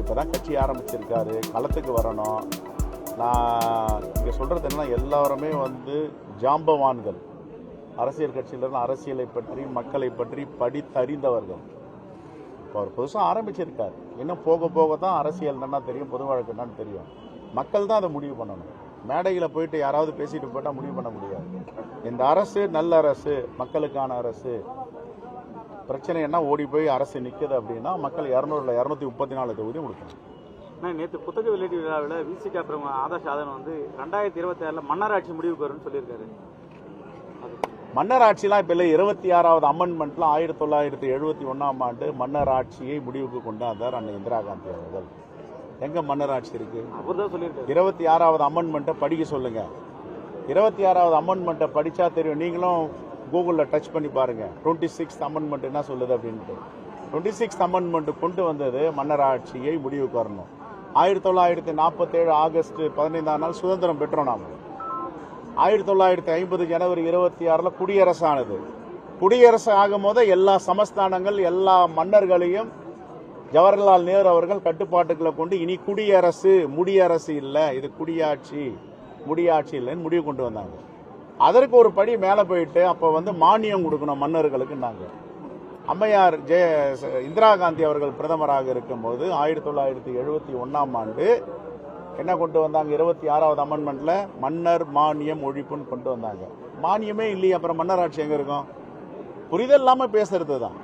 அவர் இப்போ தான் கட்சி ஆரம்பிச்சிருக்காரு. களத்துக்கு வரணும். நான் இங்கே சொல்கிறது என்னன்னா எல்லாருமே வந்து ஜாம்பவான்கள். அரசியல் கட்சியிலிருந்து அரசியலை பற்றி மக்களை பற்றி படித்தறிந்தவர்கள். இப்போ அவர் புதுசாக ஆரம்பிச்சிருக்காரு. இன்னும் போக போக தான் அரசியல் என்னென்னா தெரியும் பொது வழக்கு என்னன்னு தெரியும். மக்கள் தான் அதை முடிவு பண்ணணும். மேடையில் போயிட்டு யாராவது பேசிட்டு போட்டால் முடிவு பண்ண முடியாது. இந்த அரசு நல்ல அரசு மக்களுக்கான அரசு. பிரச்சனை என்ன ஓடி போய் அரசு நிற்குது அப்படின்னா மக்கள் இரநூறுல இரநூத்தி முப்பத்தி நாலு தொகுதி கொடுக்கணும் நான் நேற்று புத்தக வெளியீட்டு விழாவில் விசிகா பிரமுக ஆதர்ஷ் ஆதன் வந்து ரெண்டாயிரத்தி இருபத்தி ஆறில் மன்னராட்சி முடிவுக்கு வரும்னு சொல்லியிருக்காரு. மன்னர் ஆட்சிலாம் இப்போ இல்லை இருபத்தி ஆறாவது அமெண்ட்மெண்ட்ல ஆயிரத்தி தொள்ளாயிரத்தி எழுபத்தி ஒன்றாம் ஆண்டு மன்னர் ஆட்சியை முடிவுக்கு கொண்டு வந்தார் அன்னை இந்திரா காந்தி அவர்கள். எங்க மன்னர் ஆட்சி இருக்கு இருபத்தி ஆறாவது அமெண்ட்மெண்ட்டை படிக்க சொல்லுங்க. இருபத்தி ஆறாவது அமெண்ட்மெண்ட்டை படிச்சா தெரியும். நீங்களும் கூகுளில் டச் பண்ணி பாருங்கள் டுவெண்ட்டி சிக்ஸ் அமெண்ட்மெண்ட் என்ன சொல்லுது அப்படின்ட்டு. டுவெண்ட்டி சிக்ஸ் அமெண்ட்மெண்ட் கொண்டு வந்தது மன்னர் ஆட்சியை முடிவுக்கு வரணும். ஆயிரத்தி தொள்ளாயிரத்தி நாற்பத்தேழு ஆகஸ்ட் பதினைந்தாம் நாள் சுதந்திரம் பெற்றோம் நாம். ஆயிரத்தி தொள்ளாயிரத்தி ஐம்பது ஜனவரி இருபத்தி ஆறில் குடியரசானது. குடியரசு ஆகும் போது எல்லா சமஸ்தானங்கள் எல்லா மன்னர்களையும் ஜவஹர்லால் நேரு அவர்கள் கட்டுப்பாட்டுகளை கொண்டு இனி குடியரசு முடியரசு இல்லை. இது குடியாட்சி முடியாட்சி இல்லைன்னு முடிவு கொண்டு வந்தாங்க. அதற்கு ஒரு படி மேலே போயிட்டு அப்போ வந்து மானியம் கொடுக்கணும் மன்னர்களுக்குன்னாங்க. அம்மையார் ஜெய இந்திரா காந்தி அவர்கள் பிரதமராக இருக்கும்போது ஆயிரத்தி தொள்ளாயிரத்தி எழுபத்தி ஒன்றாம் ஆண்டு என்ன கொண்டு வந்தாங்க? இருபத்தி ஆறாவது அமெண்ட்மெண்ட்டில் மன்னர் மானியம் ஒழிப்புன்னு கொண்டு வந்தாங்க. மானியமே இல்லையே அப்புறம் மன்னராட்சி எங்கே இருக்கும்? புரிதல் இல்லாமல் பேசுறது தான்.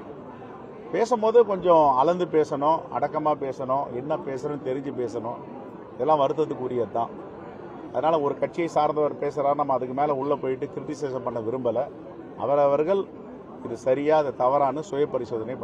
பேசும்போது கொஞ்சம் அளந்து பேசணும் அடக்கமாக பேசணும் என்ன பேசுறோன்னு தெரிஞ்சு பேசணும். இதெல்லாம் வருத்தத்துக்குரியது தான். அதனால் ஒரு கட்சியை சார்ந்தவர் பேசுகிறார் நம்ம அதுக்கு மேலே உள்ளே போயிட்டு கிரிட்டிசைசம் பண்ண விரும்பலை. அவரவர்கள் இது சரியா அது தவறான்னு சுய பரிசோதனை